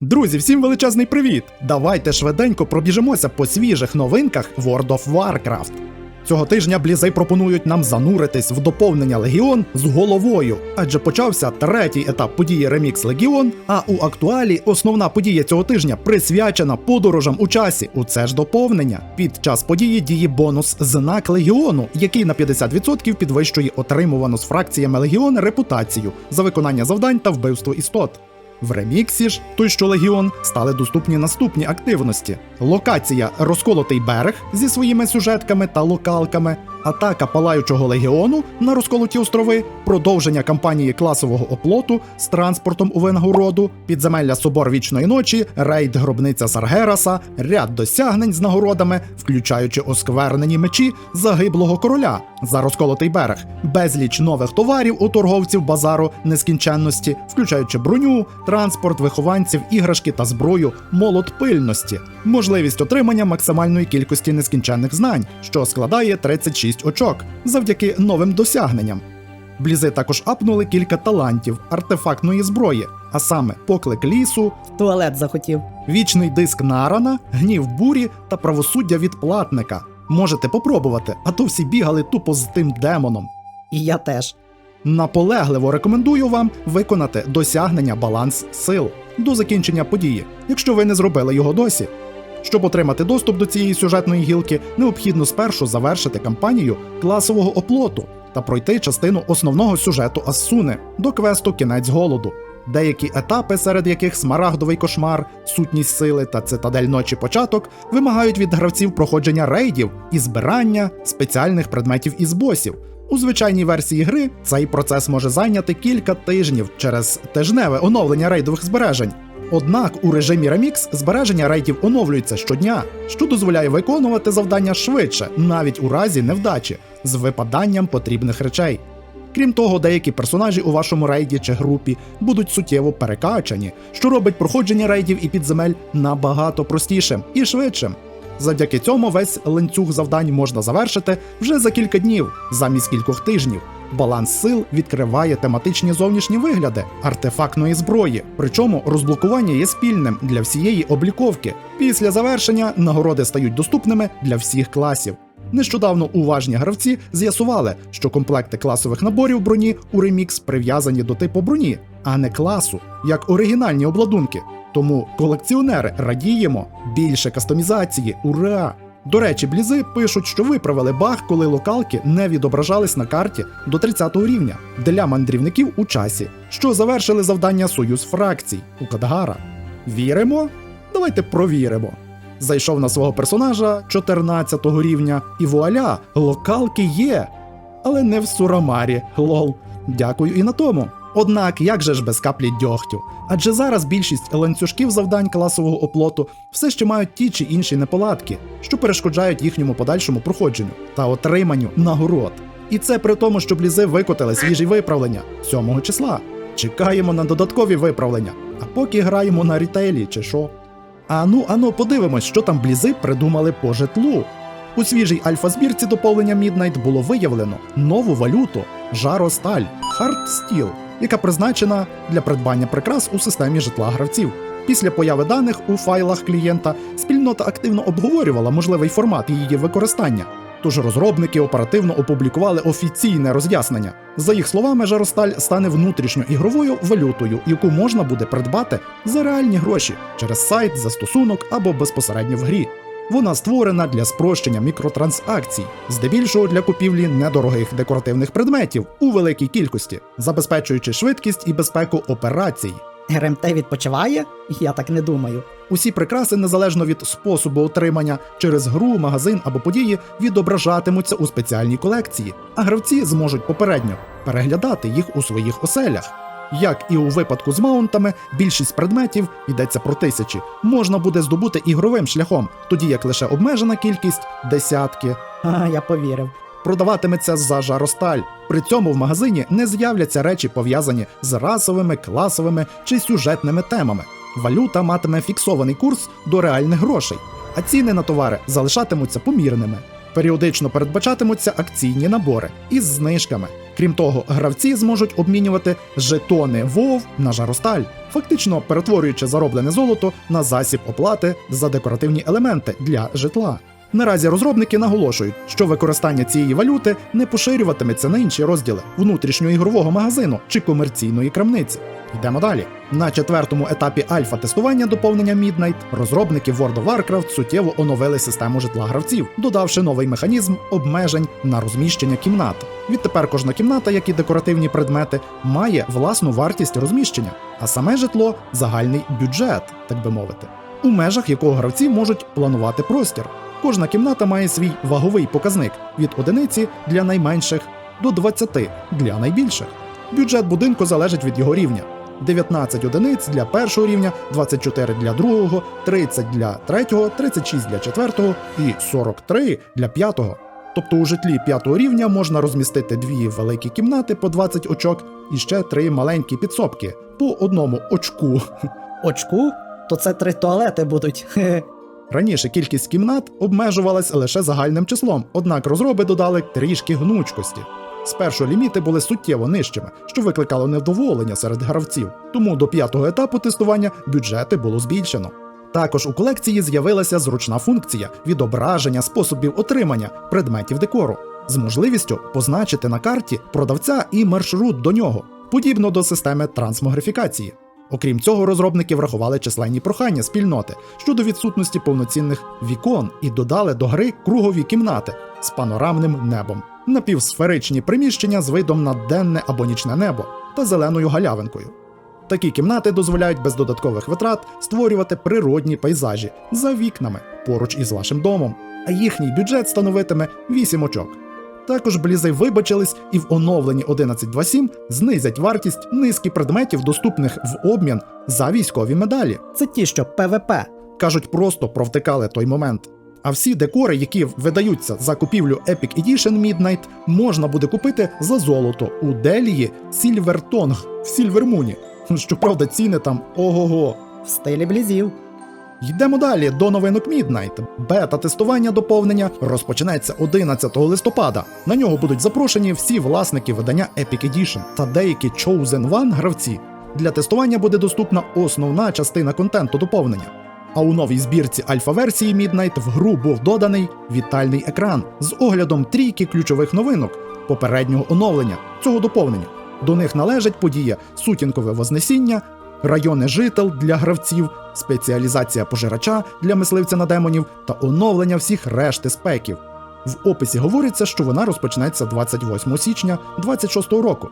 Друзі, всім величезний привіт! Давайте швиденько пробіжимося по свіжих новинках World of Warcraft. Цього тижня блізи пропонують нам зануритись в доповнення Легіон з головою, адже почався третій етап події Ремікс Легіон. А у актуалі основна подія цього тижня присвячена подорожам у часі. У це ж доповнення. Під час події діє бонус знак Легіону, який на 50% підвищує отримувану з фракціями Легіон репутацію за виконання завдань та вбивство істот. В реміксі ж, той що Легіон, стали доступні наступні активності: локація Розколотий берег зі своїми сюжетками та локалками, атака палаючого легіону на розколоті острови, продовження кампанії класового оплоту з транспортом у винагороду, підземелля Собор Вічної ночі, рейд гробниця Саргераса, ряд досягнень з нагородами, включаючи осквернені мечі загиблого короля за розколотий берег, безліч нових товарів у торговців базару нескінченності, включаючи броню, транспорт, вихованців, іграшки та зброю, молот пильності, можливість отримання максимальної кількості нескінченних знань, що складає 36 очок, завдяки новим досягненням. Блізи також апнули кілька талантів артефактної зброї, а саме поклик лісу, туалет захотів. вічний диск Нарана, гнів бурі та правосуддя відплатника. Можете попробувати, а то всі бігали тупо з тим демоном. І я теж. Наполегливо рекомендую вам виконати досягнення баланс сил до закінчення події, якщо ви не зробили його досі. Щоб отримати доступ до цієї сюжетної гілки, необхідно спершу завершити кампанію класового оплоту та пройти частину основного сюжету Ассуни до квесту Кінець голоду. Деякі етапи, серед яких смарагдовий кошмар, сутність сили та цитадель ночі початок, вимагають від гравців проходження рейдів і збирання спеціальних предметів із босів. У звичайній версії гри цей процес може зайняти кілька тижнів через тижневе оновлення рейдових збережень. Однак у режимі Remix збереження рейдів оновлюються щодня, що дозволяє виконувати завдання швидше, навіть у разі невдачі, з випаданням потрібних речей. Крім того, деякі персонажі у вашому рейді чи групі будуть суттєво перекачані, що робить проходження рейдів і підземель набагато простішим і швидшим. Завдяки цьому весь ланцюг завдань можна завершити вже за кілька днів, замість кількох тижнів. Баланс сил відкриває тематичні зовнішні вигляди артефактної зброї, причому розблокування є спільним для всієї обліковки. Після завершення нагороди стають доступними для всіх класів. Нещодавно уважні гравці з'ясували, що комплекти класових наборів броні у ремікс прив'язані до типу броні, а не класу, як оригінальні обладунки. Тому колекціонери радіємо більше кастомізації, ура! До речі, блізи пишуть, що виправили баг, коли локалки не відображались на карті до 30 рівня для мандрівників у часі, що завершили завдання союз фракцій у Кадгара. Віримо? Давайте провіримо. Зайшов на свого персонажа 14 рівня, і вуаля, локалки є. Але не в Сурамарі, лол. Дякую і на тому. Однак, як же ж без каплі дьогтю? Адже зараз більшість ланцюжків завдань класового оплоту все ще мають ті чи інші неполадки, що перешкоджають їхньому подальшому проходженню та отриманню нагород. І це при тому, що блізи викотили свіжі виправлення 7 числа. Чекаємо на додаткові виправлення, а поки граємо на рітейлі чи що. Ану, ану, подивимось, що там блізи придумали по житлу. У свіжій альфа-збірці доповнення Міднайт було виявлено нову валюту жаросталь хардстіл, яка призначена для придбання прикрас у системі житла гравців. Після появи даних у файлах клієнта спільнота активно обговорювала можливий формат її використання. Тож розробники оперативно опублікували офіційне роз'яснення. За їх словами, жаросталь стане внутрішньоігровою валютою, яку можна буде придбати за реальні гроші через сайт, застосунок або безпосередньо в грі. Вона створена для спрощення мікротранзакцій, здебільшого для купівлі недорогих декоративних предметів у великій кількості, забезпечуючи швидкість і безпеку операцій. РМТ відпочиває? Я так не думаю. Усі прикраси, незалежно від способу отримання через гру, магазин або події, відображатимуться у спеціальній колекції, а гравці зможуть попередньо переглядати їх у своїх оселях. Як і у випадку з маунтами, більшість предметів йдеться про тисячі, можна буде здобути ігровим шляхом, тоді як лише обмежена кількість десятки А, я повірив. Продаватиметься за жаросталь. При цьому в магазині не з'являться речі, пов'язані з расовими, класовими чи сюжетними темами. Валюта матиме фіксований курс до реальних грошей, а ціни на товари залишатимуться помірними. Періодично передбачатимуться акційні набори із знижками. Крім того, гравці зможуть обмінювати жетони ВОВ на жаросталь, фактично перетворюючи зароблене золото на засіб оплати за декоративні елементи для житла. Наразі розробники наголошують, що використання цієї валюти не поширюватиметься на інші розділи внутрішньоігрового магазину чи комерційної крамниці. Йдемо далі. На четвертому етапі альфа-тестування доповнення Midnight розробники World of Warcraft суттєво оновили систему житла гравців, додавши новий механізм обмежень на розміщення кімнат. Відтепер кожна кімната, як і декоративні предмети, має власну вартість розміщення, а саме житло загальний бюджет, так би мовити, у межах якого гравці можуть планувати простір. Кожна кімната має свій ваговий показник від одиниці для найменших до 20 для найбільших. Бюджет будинку залежить від його рівня. 19 одиниць для першого рівня, 24 для другого, 30 для третього, 36 для четвертого і 43 для п'ятого. Тобто у житлі п'ятого рівня можна розмістити дві великі кімнати по 20 очок і ще три маленькі підсобки по одному очку. Очку? То це три туалети будуть. Раніше кількість кімнат обмежувалась лише загальним числом, однак розроби додали трішки гнучкості. Спершу ліміти були суттєво нижчими, що викликало невдоволення серед гравців, тому до п'ятого етапу тестування бюджети було збільшено. Також у колекції з'явилася зручна функція відображення способів отримання предметів декору з можливістю позначити на карті продавця і маршрут до нього, подібно до системи трансмогрифікації. Окрім цього, розробники врахували численні прохання спільноти щодо відсутності повноцінних вікон і додали до гри кругові кімнати з панорамним небом, напівсферичні приміщення з видом на денне або нічне небо та зеленою галявинкою. Такі кімнати дозволяють без додаткових витрат створювати природні пейзажі за вікнами поруч із вашим домом, а їхній бюджет становитиме 8 очок. Також блізи вибачились і в оновленні 11.2.7 знизять вартість низки предметів, доступних в обмін за військові медалі. Це ті, що ПВП. Кажуть, просто провтикали той момент. А всі декори, які видаються за купівлю Epic Edition Midnight, можна буде купити за золото у Делії Сільвертонг в Сільвермуні. Щоправда, ціни там ого-го. В стилі блізів. Йдемо далі до новинок Midnight. Бета-тестування доповнення розпочнеться 11 листопада. На нього будуть запрошені всі власники видання Epic Edition та деякі Chosen One гравці. Для тестування буде доступна основна частина контенту доповнення. А у новій збірці альфа-версії Midnight в гру був доданий вітальний екран з оглядом трійки ключових новинок попереднього оновлення цього доповнення. До них належать подія Сутінкове Вознесіння, райони жител для гравців, спеціалізація пожирача для мисливця на демонів та оновлення всіх решти спеків. В описі говориться, що вона розпочнеться 28 січня 26 року.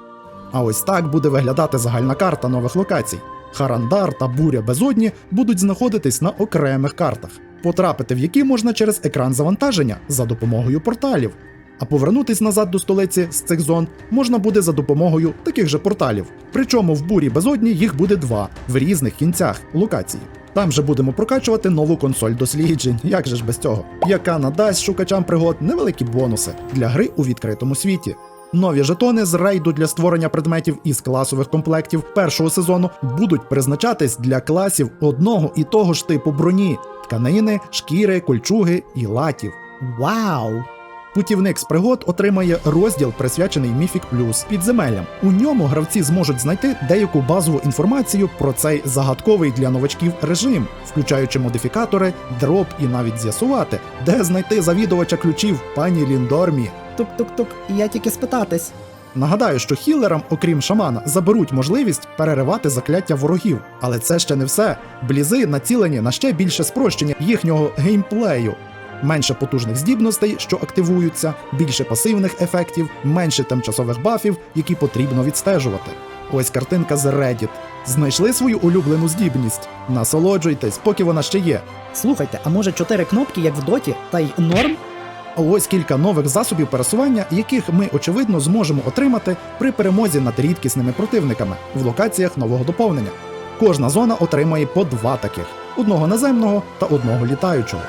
А ось так буде виглядати загальна карта нових локацій. Харандар та буря безодні будуть знаходитись на окремих картах, потрапити в які можна через екран завантаження за допомогою порталів. А повернутись назад до столиці з цих зон можна буде за допомогою таких же порталів. Причому в бурі безодні їх буде два в різних кінцях локації. Там же будемо прокачувати нову консоль досліджень, як же ж без цього, яка надасть шукачам пригод невеликі бонуси для гри у відкритому світі. Нові жетони з рейду для створення предметів із класових комплектів першого сезону будуть призначатись для класів одного і того ж типу броні: тканини, шкіри, кольчуги і латів. Вау! Путівник з пригод отримає розділ, присвячений Mythic Plus підземеллям. У ньому гравці зможуть знайти деяку базову інформацію про цей загадковий для новачків режим, включаючи модифікатори, дроп і навіть з'ясувати, де знайти завідувача ключів пані Ліндормі. Тук-тук-тук, я тільки спитатись. Нагадаю, що хілерам, окрім шамана, заберуть можливість переривати закляття ворогів. Але це ще не все. Блізи націлені на ще більше спрощення їхнього геймплею. Менше потужних здібностей, що активуються, більше пасивних ефектів, менше тимчасових бафів, які потрібно відстежувати. Ось картинка з Reddit. Знайшли свою улюблену здібність. Насолоджуйтесь, поки вона ще є. Слухайте, а може чотири кнопки, як в доті, та й норм? А ось кілька нових засобів пересування, яких ми очевидно зможемо отримати при перемозі над рідкісними противниками в локаціях нового доповнення. Кожна зона отримає по два таких: одного наземного та одного літаючого.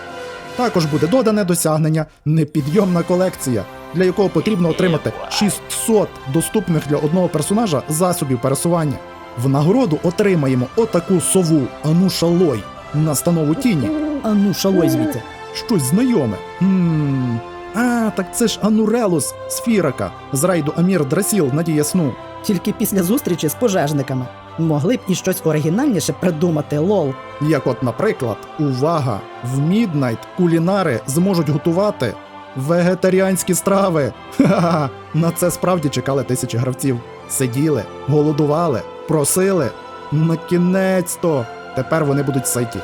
Також буде додане досягнення непідйомна колекція, для якого потрібно отримати 600 доступних для одного персонажа засобів пересування. В нагороду отримаємо отаку сову Ануша Лой настанову тіні. А ну, шалой звідти. Щось знайоме. Хм. А, так це ж Анурелус з Фірака з рейду Амір Драсіл Надія Сну. Тільки після зустрічі з пожежниками. Могли б і щось оригінальніше придумати, лол. Як от, наприклад, увага! В Міднайт кулінари зможуть готувати вегетаріанські страви. Ха-ха! На це справді чекали тисячі гравців. Сиділи, голодували, просили. На кінець-то! Тепер вони будуть ситі.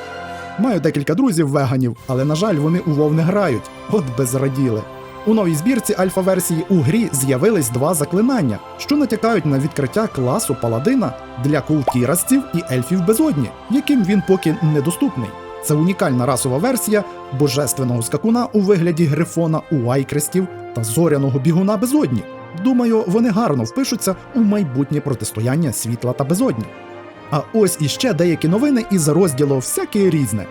Маю декілька друзів веганів, але на жаль, вони у вов не грають. От би зраділи. У новій збірці альфа-версії у грі з'явились два заклинання, що натякають на відкриття класу паладина для култірасців і ельфів безодні, яким він поки недоступний. Це унікальна расова версія божественного скакуна у вигляді грифона у Айкрестів та зоряного бігуна безодні. Думаю, вони гарно впишуться у майбутнє протистояння світла та безодні. А ось іще деякі новини із розділу всяке різне.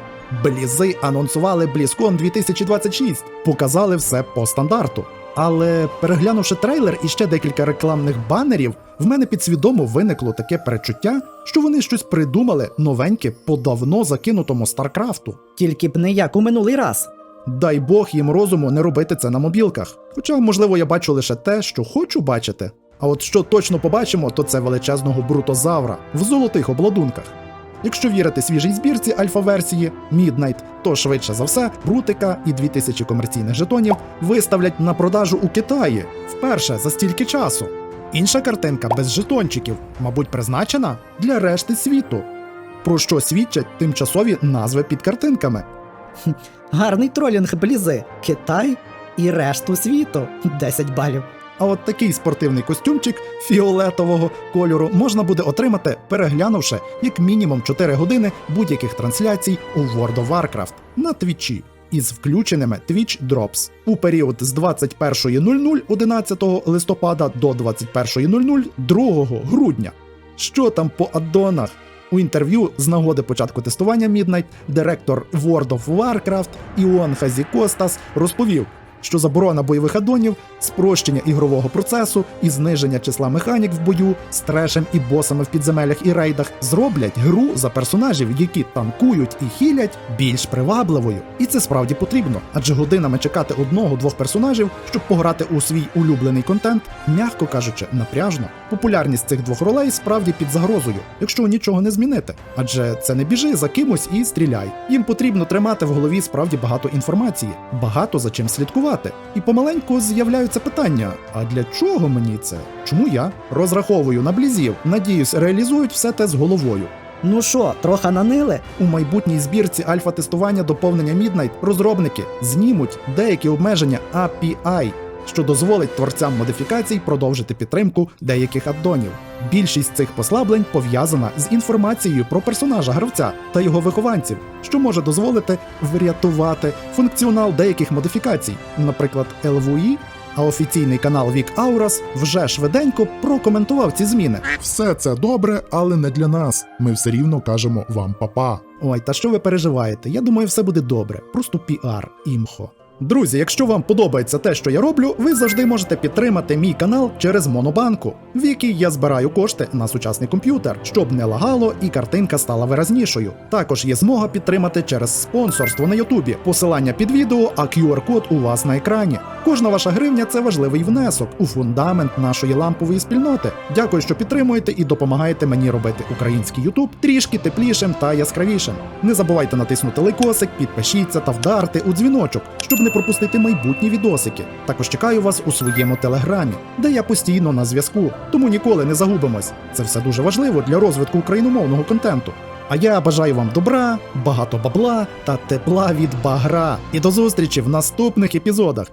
Блізи анонсували BlizzCon 2026, показали все по стандарту. Але переглянувши трейлер і ще декілька рекламних банерів, в мене підсвідомо виникло таке перечуття, що вони щось придумали новеньке по давно закинутому Старкрафту. Тільки б не як у минулий раз. Дай Бог їм розуму не робити це на мобілках. Хоча, можливо, я бачу лише те, що хочу бачити. А от що точно побачимо, то це величезного брутозавра в золотих обладунках. Якщо вірити свіжій збірці альфа-версії Midnight, то швидше за все брутика і 2000 комерційних жетонів виставлять на продажу у Китаї вперше за стільки часу. Інша картинка без жетончиків, мабуть, призначена для решти світу. Про що свідчать тимчасові назви під картинками. Гарний тролінг блізи, Китай і решту світу. 10 балів. А от такий спортивний костюмчик фіолетового кольору можна буде отримати, переглянувши як мінімум 4 години будь-яких трансляцій у World of Warcraft на твічі із включеними Twitch Drops у період з 21.00 11 листопада до 21.00 2 грудня. Що там по аддонах? У інтерв'ю з нагоди початку тестування Midnight директор World of Warcraft Іон Хазікостас розповів, що заборона бойових аддонів, спрощення ігрового процесу і зниження числа механік в бою з трешем і босами в підземеллях і рейдах зроблять гру за персонажів, які танкують і хілять, більш привабливою. І це справді потрібно, адже годинами чекати одного-двох персонажів, щоб пограти у свій улюблений контент, м'яко кажучи, напряжно. Популярність цих двох ролей справді під загрозою, якщо нічого не змінити. Адже це не біжи за кимось і стріляй. Їм потрібно тримати в голові справді багато інформації, багато за чим слідкувати. І помаленьку з'являються питання: а для чого мені це? Чому я розраховую на блізів? Надіюсь, реалізують все те з головою. Ну що, трохи нанили? У майбутній збірці альфа-тестування доповнення Midnight розробники знімуть деякі обмеження API, що дозволить творцям модифікацій продовжити підтримку деяких аддонів. Більшість цих послаблень пов'язана з інформацією про персонажа гравця та його вихованців, що може дозволити врятувати функціонал деяких модифікацій, наприклад, LVI, а офіційний канал Вік Аурас вже швиденько прокоментував ці зміни. Все це добре, але не для нас. Ми все рівно кажемо вам папа. Ой, та що ви переживаєте? Я думаю, все буде добре. Просто піар, імхо. Друзі, якщо вам подобається те, що я роблю, ви завжди можете підтримати мій канал через Монобанку, в якій я збираю кошти на сучасний комп'ютер, щоб не лагало і картинка стала виразнішою. Також є змога підтримати через спонсорство на Ютубі. Посилання під відео, а QR-код у вас на екрані. Кожна ваша гривня це важливий внесок у фундамент нашої лампової спільноти. Дякую, що підтримуєте і допомагаєте мені робити український Ютуб трішки теплішим та яскравішим. Не забувайте натиснути лайкосик, підпишіться та вдарте у дзвіночок, щоб не пропустити майбутні відосики. Також чекаю вас у своєму телеграмі, де я постійно на зв'язку, тому ніколи не загубимось. Це все дуже важливо для розвитку україномовного контенту. А я бажаю вам добра, багато бабла та тепла від багра. І до зустрічі в наступних епізодах.